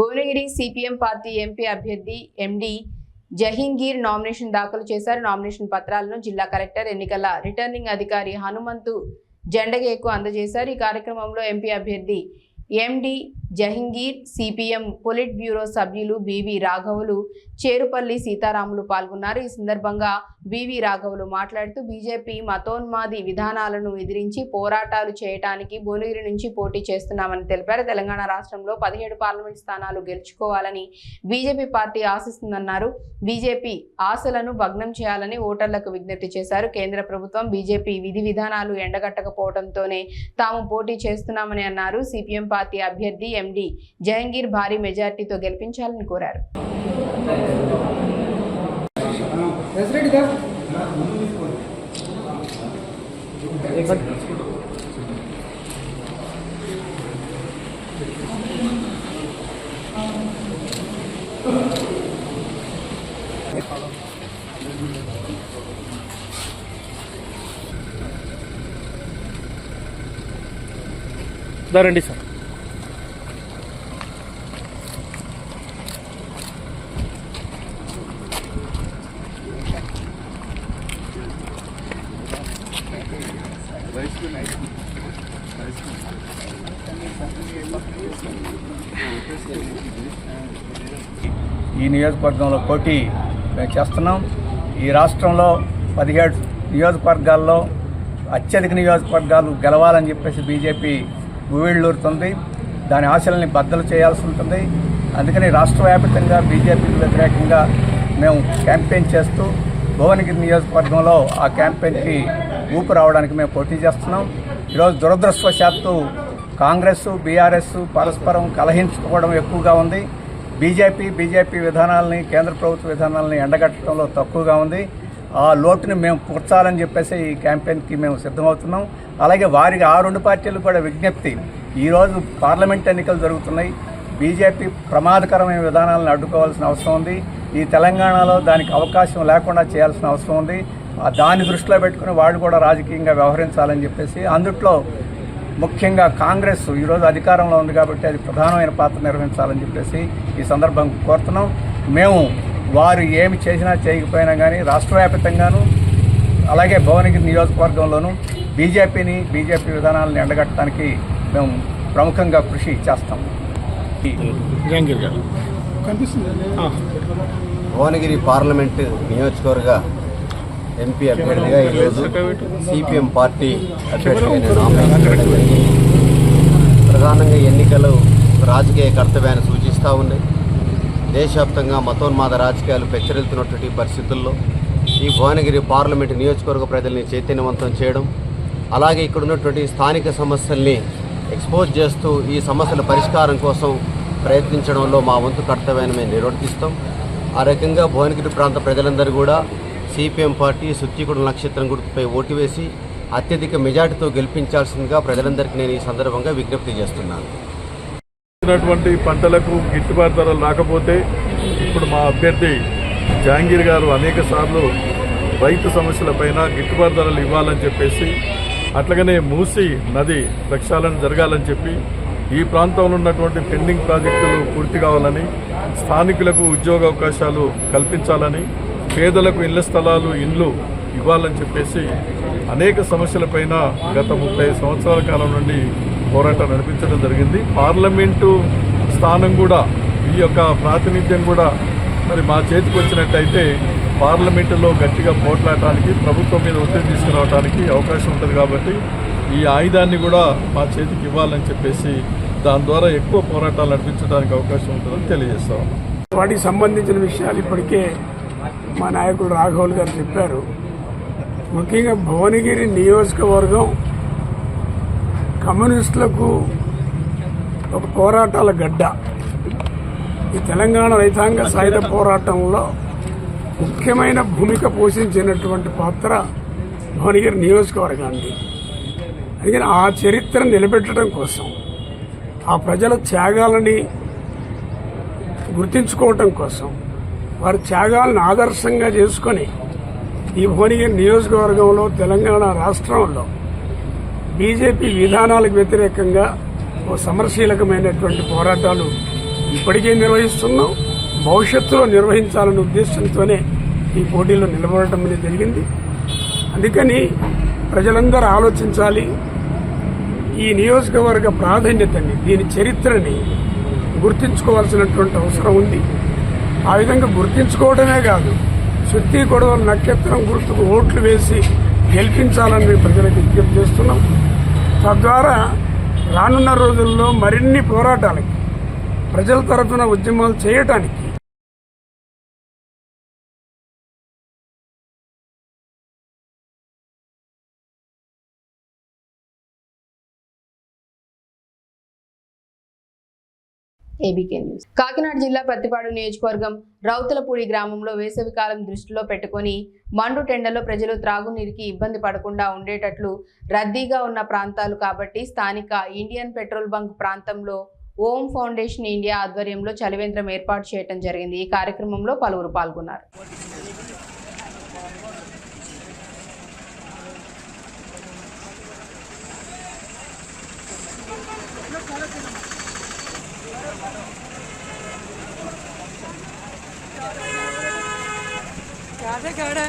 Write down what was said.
Bhuvanagiri CPM party MP అభ్యర్థి ఎండి జహీంగీర్ nomination దాఖలు చేశారు. నామినేషన్ పత్రాలను జిల్లా కలెక్టర్ ఎన్నికల రిటర్నింగ్ అధికారి హనుమంతు జెండగేకు అందజేశారు. ఈ కార్యక్రమంలో ఎంపీ అభ్యర్థి MD Jahangir CPM polit bureau సభ్యులు బివి రాఘవులు చేరుపల్లి సీతారాములు పాల్గొన్నారు. ఈ సందర్భంగా బివి రాఘవులు మాట్లాడుతూ బీజేపీ మతోన్మాది విధానాలను ఎదిరించి పోరాటాలు చేయటానికి భువనగిరి నుంచి పోటీ చేస్తున్నామని తెలిపారు. తెలంగాణ రాష్ట్రంలో పదిహేడు పార్లమెంట్ స్థానాలు గెలుచుకోవాలని బీజేపీ పార్టీ ఆశిస్తుందన్నారు. బీజేపీ ఆశలను భగ్నం చేయాలని ఓటర్లకు విజ్ఞప్తి చేశారు. కేంద్ర ప్రభుత్వం బీజేపీ విధి విధానాలు ఎండగట్టకపోవడంతోనే తాము పోటీ చేస్తున్నామని అన్నారు. సిపిఎం పార్టీ అభ్యర్థి ఎండి జహంగీర్ భారీ మెజార్టీతో గెలిపించాలని కోరారు. రండి సార్. ఈ నియోజకవర్గంలో పోటీ మేము చేస్తున్నాం. ఈ రాష్ట్రంలో పదిహేడు నియోజకవర్గాల్లో అత్యధిక నియోజకవర్గాలు గెలవాలని చెప్పేసి బీజేపీ ఉవ్విళ్ళూరుతుంది దాని ఆశలని బద్దలు చేయాల్సి ఉంటుంది. అందుకని రాష్ట్ర వ్యాప్తంగా బీజేపీకి వ్యతిరేకంగా మేము క్యాంపెయిన్ చేస్తూ భువనగిరి నియోజకవర్గంలో ఆ క్యాంపెయిన్కి ఊపు రావడానికి మేము పోటీ చేస్తున్నాం. ఈరోజు దురదృష్టవశాత్తు కాంగ్రెస్ బీఆర్ఎస్ పరస్పరం కలహించుకోవడం ఎక్కువగా ఉంది. బీజేపీ బీజేపీ విధానాలని కేంద్ర ప్రభుత్వ విధానాలని ఎండగట్టడంలో తక్కువగా ఉంది. ఆ లోటుని మేము పూడ్చాలని చెప్పేసి ఈ క్యాంపెయిన్కి మేము సిద్ధమవుతున్నాం. అలాగే వారికి ఆ రెండు పార్టీలు కూడా విజ్ఞప్తి. ఈరోజు పార్లమెంట్ ఎన్నికలు జరుగుతున్నాయి. బీజేపీ ప్రమాదకరమైన విధానాలను అడ్డుకోవాల్సిన అవసరం ఉంది. ఈ తెలంగాణలో దానికి అవకాశం లేకుండా చేయాల్సిన అవసరం ఉంది. దాన్ని దృష్టిలో పెట్టుకుని వాళ్ళు కూడా రాజకీయంగా వ్యవహరించాలని చెప్పేసి అందుట్లో ముఖ్యంగా కాంగ్రెస్ ఈరోజు అధికారంలో ఉంది కాబట్టి అది ప్రధానమైన పాత్ర నిర్వహించాలని చెప్పేసి ఈ సందర్భం కోరుతున్నాం. మేము వారు ఏమి చేసినా చేయకపోయినా కానీ రాష్ట్ర వ్యాప్తంగాను అలాగే భువనగిరి నియోజకవర్గంలోనూ బీజేపీని బీజేపీ విధానాలను ఎండగట్టడానికి మేము ప్రముఖంగా కృషి చేస్తాం. భువనగిరి పార్లమెంటు నియోజకవర్గ ఎంపీ అభ్యర్థిగా ఈరోజు సిపిఎం పార్టీ అభ్యర్థిగా నేను ప్రధానంగా ఎన్నికలు రాజకీయ కర్తవ్యాన్ని సూచిస్తూ ఉన్నాయి దేశవ్యాప్తంగా మతోన్మాద రాజకీయాలు పెచ్చరిల్తున్నటువంటి పరిస్థితుల్లో ఈ భువనగిరి పార్లమెంటు నియోజకవర్గ ప్రజల్ని చైతన్యవంతం చేయడం అలాగే ఇక్కడ ఉన్నటువంటి స్థానిక సమస్యల్ని ఎక్స్పోజ్ చేస్తూ ఈ సమస్యల పరిష్కారం కోసం ప్రయత్నించడంలో మా వంతు కర్తవ్యాన్ని మేము నిర్వర్తిస్తాం. ఆ రకంగా భువనగిరి ప్రాంత ప్రజలందరూ కూడా సిపిఎం పార్టీ సుత్తికుడు నక్షత్రం గుర్తుపై ఓటు వేసి అత్యధిక మెజార్టీతో గెలిపించాల్సిందిగా ప్రజలందరికీ నేను ఈ సందర్భంగా విజ్ఞప్తి చేస్తున్నాను. వచ్చినటువంటి పంటలకు గిట్టుబాటు ధరలు రాకపోతే ఇప్పుడు మా అభ్యర్థి జహాంగీర్ గారు అనేక సార్లు రైతు సమస్యలపైన గిట్టుబాటు ధరలు ఇవ్వాలని చెప్పేసి అట్లాగనే మూసి నది ప్రక్షాళన జరగాలని చెప్పి ఈ ప్రాంతంలో ఉన్నటువంటి పెండింగ్ ప్రాజెక్టులు పూర్తి కావాలని స్థానికులకు ఉద్యోగ అవకాశాలు కల్పించాలని పేదలకు ఇళ్ళ స్థలాలు ఇండ్లు ఇవ్వాలని చెప్పేసి అనేక సమస్యలపైన గత ముప్పై సంవత్సరాల కాలం నుండి పోరాటం నడిపించడం జరిగింది. పార్లమెంటు స్థానం కూడా ఈ యొక్క ప్రాతినిధ్యం కూడా మరి మా చేతికి వచ్చినట్టయితే పార్లమెంటులో గట్టిగా పోట్లాడటానికి ప్రభుత్వం మీద ఒత్తిడి తీసుకురావడానికి అవకాశం ఉంటుంది కాబట్టి ఈ ఆయుధాన్ని కూడా మా చేతికి ఇవ్వాలని చెప్పేసి దాని ద్వారా ఎక్కువ పోరాటాలు నడిపించడానికి అవకాశం ఉంటుందని తెలియజేస్తాం. వాటికి సంబంధించిన విషయాలు ఇప్పటికే మా నాయకుడు రాఘవుల్ గారు చెప్పారు. ముఖ్యంగా భువనగిరి నియోజకవర్గం కమ్యూనిస్టులకు ఒక పోరాటాల గడ్డ. ఈ తెలంగాణ రైతాంగ సాయుధ పోరాటంలో ముఖ్యమైన భూమిక పోషించినటువంటి పాత్ర భువనగిరి నియోజకవర్గానికి. అందుకని ఆ చరిత్ర నిలబెట్టడం కోసం ఆ ప్రజల త్యాగాలని గుర్తించుకోవటం కోసం వారి త్యాగాలను ఆదర్శంగా చేసుకొని ఈ భువనగిరి నియోజకవర్గంలో తెలంగాణ రాష్ట్రంలో బీజేపీ విధానాలకు వ్యతిరేకంగా ఓ సమరశీలకమైనటువంటి పోరాటాలు ఇప్పటికే నిర్వహిస్తున్నాం. భవిష్యత్తులో నిర్వహించాలనే ఉద్దేశంతోనే ఈ పోటీలో నిలబడటం అనేది జరిగింది. అందుకని ప్రజలందరూ ఆలోచించాలి ఈ నియోజకవర్గ ప్రాధాన్యతని దీని చరిత్రని గుర్తించుకోవాల్సినటువంటి అవసరం ఉంది. ఆ విధంగా గుర్తించుకోవడమే కాదు. శుద్ధి గొడవ నక్షత్రం గుర్తుకు ఓట్లు వేసి గెలిపించాలని మేము ప్రజలకు విజ్ఞప్తి చేస్తున్నాం. తద్వారా రానున్న రోజుల్లో మరిన్ని పోరాటాలకి ప్రజల తరఫున ఉద్యమాలు చేయటానికి ఏబీకే న్యూస్. కాకినాడ జిల్లా పత్తిపాడు నియోజకవర్గం రౌతులపూడి గ్రామంలో వేసవికాలం దృష్టిలో పెట్టుకొని మండు టెండలో ప్రజలు త్రాగునీరుకి ఇబ్బంది పడకుండా ఉండేటట్లు రద్దీగా ఉన్న ప్రాంతాలు కాబట్టి స్థానిక ఇండియన్ పెట్రోల్ బంక్ ప్రాంతంలో ఓం ఫౌండేషన్ ఇండియా ఆధ్వర్యంలో చలివేంద్రం ఏర్పాటు చేయడం జరిగింది. ఈ కార్యక్రమంలో పలువురు పాల్గొన్నారు. രാധ കേട്